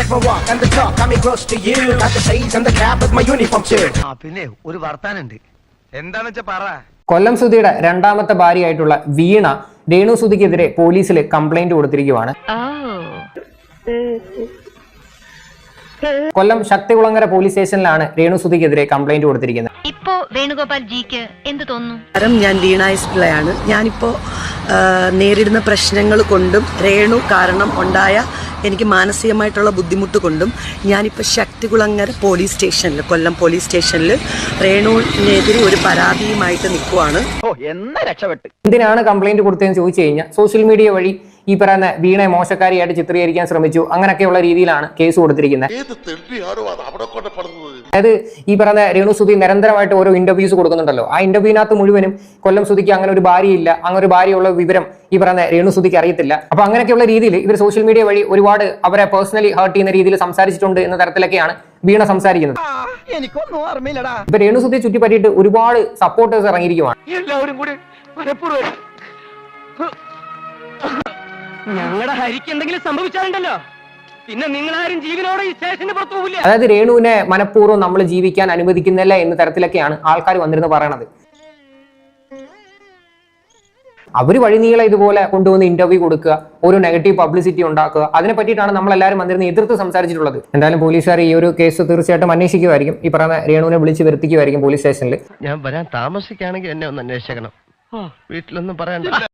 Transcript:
check my walk and the talk, I'm me close to you. Got the shades and the cap with my uniform too. ആ പിന്നെ ഒരു വർത്താനുണ്ട്. എന്താന്ന് വെച്ചാ പറ. കൊല്ലം സുധിയുടെ രണ്ടാമത്തെ ഭാര്യയായിട്ടുള്ള വീണ രേണു സുധിക്കെതിരെ പോലീസിൽ കംപ്ലൈന്റ് കൊടുത്തിരിക്കുവാണ്. കൊല്ലം ശക്തികുളങ്ങര പോലീസ് സ്റ്റേഷനിലാണ് രേണു സുധിക്കെതിരെ കംപ്ലൈന്റ് കൊടുത്തിരിക്കുന്നത്. ഇപ്പോ വേണുഗോപാൽ ജിക്ക് എന്ത് തോന്നുന്നു? ഞാൻ വീണ എസ് പിള്ളയാണ് ഞാനിപ്പോ നേരിടുന്ന പ്രശ്നങ്ങൾ കൊണ്ടും രേണു കാരണം ഉണ്ടായ എനിക്ക് മാനസികമായിട്ടുള്ള ബുദ്ധിമുട്ട് കൊണ്ടും ഞാനിപ്പോൾ ശക്തികുളങ്ങര പോലീസ് സ്റ്റേഷനിൽ കൊല്ലം പോലീസ് സ്റ്റേഷനിൽ രേണുവിനെതിരെ ഒരു പരാതിയുമായിട്ട് നിൽക്കുവാണ്. ഓ എന്നാ രക്ഷപ്പെട്ട്. എന്തിനാണ് കംപ്ലൈന്റ് കൊടുത്തതെന്ന് ചോദിച്ചു കഴിഞ്ഞാൽ സോഷ്യൽ മീഡിയ വഴി ഈ പറയുന്ന വീണയെ മോശക്കാരിയായിട്ട് ചിത്രീകരിക്കാൻ ശ്രമിച്ചു. അങ്ങനെയൊക്കെയുള്ള രീതിയിലാണ് കേസ് കൊടുത്തിരിക്കുന്നത്. അതായത് ഈ പറയുന്ന രേണു സുധി നിരന്തരമായിട്ട് ഓരോ ഇന്റർവ്യൂസ് കൊടുക്കുന്നുണ്ടല്ലോ. ആ ഇന്റർവ്യൂവിനകത്ത് മുഴുവനും കൊല്ലം സുധിക്ക് അങ്ങനെ ഒരു ഭാര്യയില്ല അങ്ങനെ ഒരു ഭാര്യയുള്ള വിവരം ഈ പറയുന്ന രേണു സുധിക്ക് അറിയത്തില്ല. അപ്പൊ അങ്ങനെയൊക്കെയുള്ള രീതിയിൽ ഇവർ സോഷ്യൽ മീഡിയ വഴി ഒരുപാട് അവരെ പേഴ്സണലി ഹേർട്ട് ചെയ്യുന്ന രീതിയിൽ സംസാരിച്ചിട്ടുണ്ട് എന്ന തരത്തിലൊക്കെയാണ് വീണ സംസാരിക്കുന്നത്. എനിക്കൊന്നും ഓർമ്മയില്ലടാ. ഇപ്പൊ രേണു സുധിയെ ചുറ്റിപ്പറ്റിയിട്ട് ഒരുപാട് സപ്പോർട്ടേഴ്സ് ഇറങ്ങിയിരിക്കുവാണ്. എല്ലാവരും കൂടി ഞങ്ങളുടെ ഹരിക്ക് എന്തെങ്കിലും സംഭവിച്ചാലുണ്ടല്ലോ. പിന്നെ നിങ്ങളാരും ജീവനോടെ ഈ സ്റ്റേഷന് പുറത്തു പോകില്ല അതായത് രേണുവിനെ മനഃപൂർവം നമ്മൾ ജീവിക്കാൻ അനുവദിക്കുന്നില്ല എന്ന തരത്തിലൊക്കെയാണ് ആൾക്കാർ വന്നിരുന്ന് പറയണത്. വഴി നീളെ ഇതുപോലെ കൊണ്ടുവന്ന് ഇന്റർവ്യൂ കൊടുക്കുക ഒരു നെഗറ്റീവ് പബ്ലിസിറ്റി ഉണ്ടാക്കുക അതിനെ പറ്റിയിട്ടാണ് നമ്മൾ എല്ലാവരും വന്നിരുന്ന് എതിർത്ത് സംസാരിച്ചിട്ടുള്ളത്. എന്തായാലും പോലീസുകാർ ഈ ഒരു കേസ് തീർച്ചയായിട്ടും അന്വേഷിക്കുമായിരിക്കും ഈ പറയുന്ന രേണുവിനെ വിളിച്ച് വരുത്തിക്കുമായിരിക്കും പോലീസ് സ്റ്റേഷനിൽ ഞാൻ വരാൻ താമസിക്കുകയാണെങ്കിൽ എന്നെ ഒന്ന് അന്വേഷിക്കണം വീട്ടിലൊന്നും പറയണ്ട.